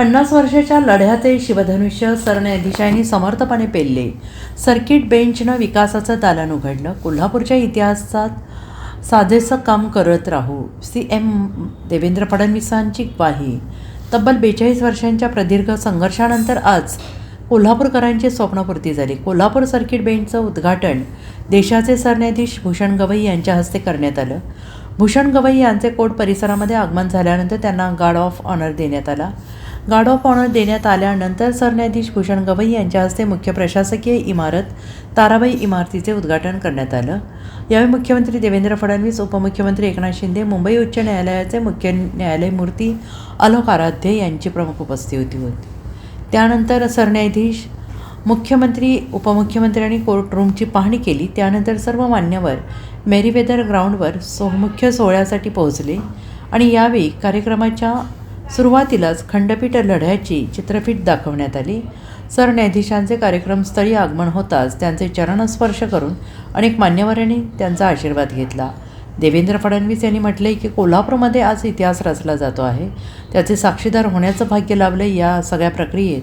पन्नास वर्षाच्या लढ्याचे शिवधनुष्य सरन्यायाधीशांनी समर्थपणे पेलले. सर्किट बेंचनं विकासाचं दालन उघडलं कोल्हापूरच्या इतिहासात साधेचं काम करत राहू सी एम देवेंद्र फडणवीसांची ग्वाही. तब्बल बेचाळीस वर्षांच्या प्रदीर्घ संघर्षानंतर आज कोल्हापूरकरांची स्वप्नपूर्ती झाली. कोल्हापूर सर्किट बेंचचं उद्घाटन देशाचे सरन्यायाधीश भूषण गवई यांच्या हस्ते करण्यात आलं. भूषण गवई यांचे कोर्ट परिसरामध्ये आगमन झाल्यानंतर त्यांना गार्ड ऑफ ऑनर देण्यात आला. गार्ड ऑफ ऑनर देण्यात आल्यानंतर सरन्यायाधीश भूषण गवई यांच्या हस्ते मुख्य प्रशासकीय इमारत ताराबाई इमारतीचे उद्घाटन करण्यात आलं. यावेळी मुख्यमंत्री देवेंद्र फडणवीस उपमुख्यमंत्री एकनाथ शिंदे मुंबई उच्च न्यायालयाचे मुख्य न्यायालयमूर्ती अलोक आराध्य यांची प्रमुख उपस्थिती होती. त्यानंतर सरन्यायाधीश मुख्यमंत्री उपमुख्यमंत्री आणि कोर्ट रूमची पाहणी केली. त्यानंतर सर्व मान्यवर मेरीवेदर ग्राउंडवर सो मुख्य सोहळ्यासाठी पोहोचले आणि यावेळी कार्यक्रमाच्या सुरुवातीलाच खंडपीठ लढ्याची चित्रफीत दाखवण्यात आली. सरन्यायाधीशांचे कार्यक्रमस्थळी आगमन होताच त्यांचे चरणस्पर्श करून अनेक मान्यवरांनी त्यांचा आशीर्वाद घेतला. देवेंद्र फडणवीस यांनी म्हटले की कोल्हापूरमध्ये आज इतिहास रचला जातो आहे. त्याचे साक्षीदार होण्याचं भाग्य लाभलं या सगळ्या प्रक्रियेत.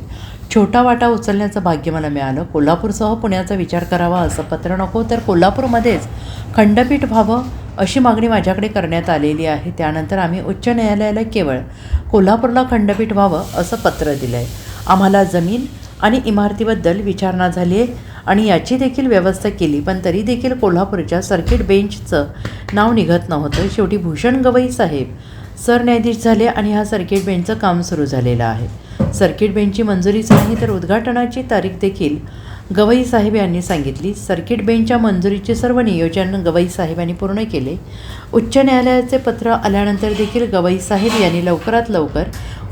छोटा वाटा उचलण्याचं भाग्य मला मिळालं. कोल्हापूरसह पुण्याचा विचार करावा असं पत्र नको तर कोल्हापूरमध्येच खंडपीठ व्हावं अशी मागणी माझ्याकडे करण्यात आलेली आहे. त्यानंतर आम्ही उच्च न्यायालयाला केवळ कोल्हापूरला खंडपीठ व्हावं असं पत्र दिलं आहे आम्हाला जमीन आणि इमारतीबद्दल विचारणा झाली आहे आणि याची देखील व्यवस्था केली पण तरी देखील कोल्हापूरच्या सर्किट बेंचचं नाव निघत नव्हतं. शेवटी भूषण गवई साहेब सरन्यायाधीश झाले आणि हा सर्किट बेंचचं काम सुरू झालेलं आहे. सर्किट बेंचची मंजुरीच नाही तर उद्घाटनाची तारीख देखील गवई साहेब यांनी सांगितली सर्किट बेंचच्या मंजुरीचे सर्व नियोजन गवई साहेबांनी पूर्ण केले. उच्च न्यायालयाचे पत्र आल्यानंतर देखील गवई साहेब यांनी लवकरात लवकर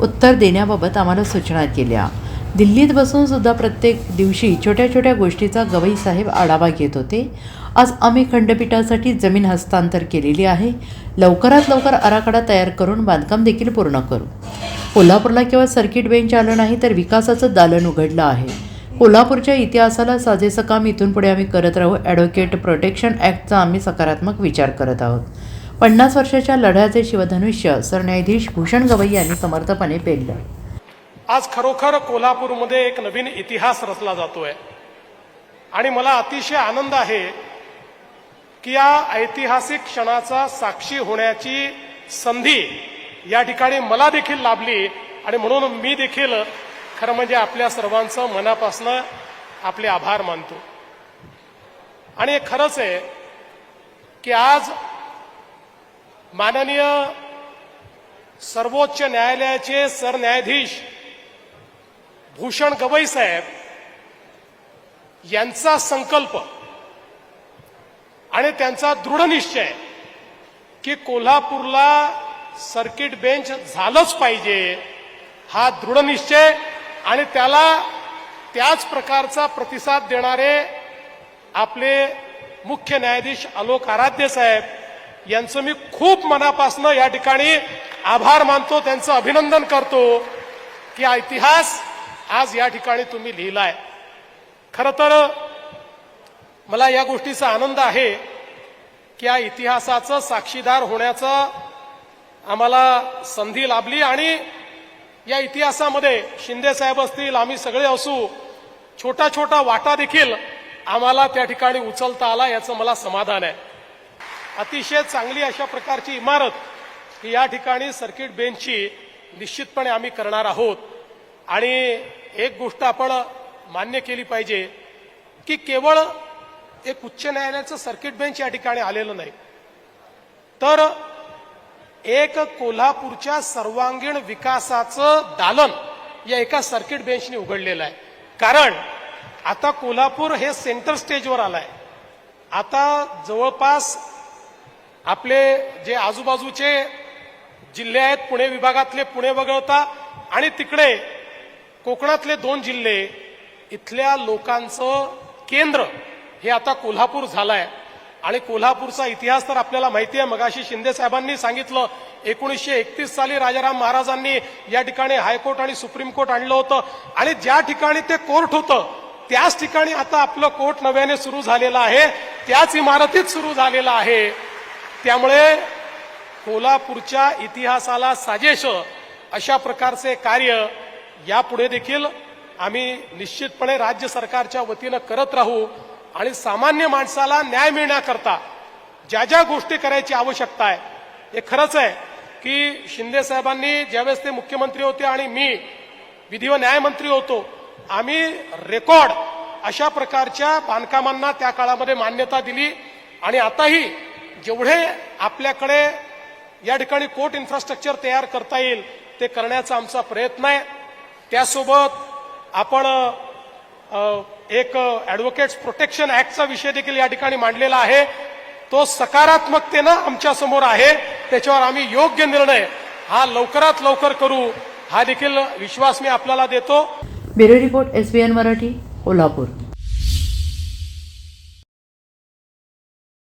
उत्तर देण्याबाबत आम्हाला सूचना केल्या. दिल्लीत बसून सुद्धा प्रत्येक दिवशी छोट्या छोट्या गोष्टीचा गवई साहेब आढावा घेत होते. आज आम्ही खंडपीठासाठी जमीन हस्तांतर केलेली आहे. लवकरात लवकर आराखडा तयार करून बांधकाम देखील पूर्ण करू. कोल्हापूरला केवळ सर्किट बेंच आलं नाही तर विकासाचं दालन उघडलं आहे. कोल्हापूरच्या इतिहासाला साजेसं काम इथून पुढे आम्ही करत राहू. ॲडव्होकेट प्रोटेक्शन ॲक्टचा आम्ही सकारात्मक विचार करत आहोत. पन्नास वर्षाच्या लढ्याचे शिवधनुष्य सरन्यायाधीश भूषण गवई यांनी समर्थपणे पेललं. आज खरोखर कोल्हापूरमध्ये एक नवीन इतिहास रचला जातोय. आणि मला अतिशय आनंद आहे की या ऐतिहासिक क्षणाचा साक्षी होण्याची संधी या ठिकाणी मला देखील लाभली आणि म्हणून मी देखील खरं म्हणजे आपल्या सर्वांचं मनापासनं आपले आभार मानतो. आणि हे खरंच आहे की आज माननीय सर्वोच्च न्यायालयाचे सरन्यायाधीश भूषण गवई साहेब यांचा संकल्प आणि त्यांचा दृढ निश्चय की कोल्हापूरला सर्किट बेंच झालंच पाहिजे हा दृढ निश्चय आणि त्याला त्याच प्रकारचा प्रतिसाद देणारे आपले मुख्य न्यायाधीश आलोक आराध्य साहेब यांचं मी खूप मनापासनं या ठिकाणी आभार मानतो त्यांचं अभिनंदन करतो की हा इतिहास आज या ठिकाणी तुम्ही लिहिलाय. खरं तर मला या गोष्टीचा आनंद आहे की या इतिहासाचं साक्षीदार होण्याचं आम्हाला संधी लाभली आणि या इतिहासामध्ये शिंदे साहेब असतील आम्ही सगळे असू छोटा छोटा वाटा देखील आम्हाला त्या ठिकाणी उचलता आला याचं मला समाधान आहे. अतिशय चांगली अशा प्रकारची इमारत ही या ठिकाणी सर्किट बेंचची निश्चितपणे आम्ही करणार आहोत. आणि एक गोष्ट आपण मान्य केली पाहिजे की केवळ एक उच्च न्यायालयाचं सर्किट बेंच या ठिकाणी आलेलं नाही. तर एक कोल्हापूरच्या सर्वांगीण विकासाचं दालन या एका सर्किट बेंचने उघडलेलं आहे. कारण आता कोल्हापूर हे सेंटर स्टेजवर आलाय. आता जवळपास आपले जे आजूबाजूचे जिल्हे आहेत पुणे विभागातले पुणे वगळता आणि तिकडे कोकणातले दोन जिल्हे इथल्या लोकांचं केंद्र हे आता कोल्हापूर झालंय. आणि कोल्हापूरचा इतिहास तर आपल्याला माहिती आहे मगाशी शिंदे साहेबांनी सांगितलं एकोणीसशे एकतीस साली राजाराम महाराजांनी या ठिकाणी हायकोर्ट आणि सुप्रीम कोर्ट आणलं होतं. आणि ज्या ठिकाणी ते कोर्ट होतं त्याच ठिकाणी आता आपलं कोर्ट नव्याने सुरू झालेलं आहे. त्याच इमारतीत सुरू झालेलं आहे. त्यामुळे कोल्हापूरच्या इतिहासाला साजेश अशा प्रकारचे कार्य यापुढे देखील आम्ही निश्चितपणे राज्य सरकारच्या वतीनं करत राहू. आणि सामान्य माणसाला न्याय मिळण्याकरता ज्या ज्या गोष्टी करायची आवश्यकता आहे हे खरंच आहे. की शिंदे साहेबांनी ज्यावेळेस ते मुख्यमंत्री होते आणि मी विधी व न्यायमंत्री होतो आम्ही रेकॉर्ड अशा प्रकारच्या बांधकामांना त्या काळामध्ये मान्यता दिली आणि आताही जेवढे आपल्याकडे या ठिकाणी कोर्ट इन्फ्रास्ट्रक्चर तयार करता येईल ते करण्याचा आमचा प्रयत्न आहे. त्यासोबत आपण एक ॲडव्होकेट्स प्रोटेक्शन ऍक्टचा विषय देखील या ठिकाणी मांडलेला आहे. तो सकारात्मकतेनं आमच्यासमोर आहे. त्याच्यावर आम्ही योग्य निर्णय हा लवकरात लवकर करू हा देखील विश्वास मी आपल्याला देतो. Bureau report S B N Marathi Kolhapur.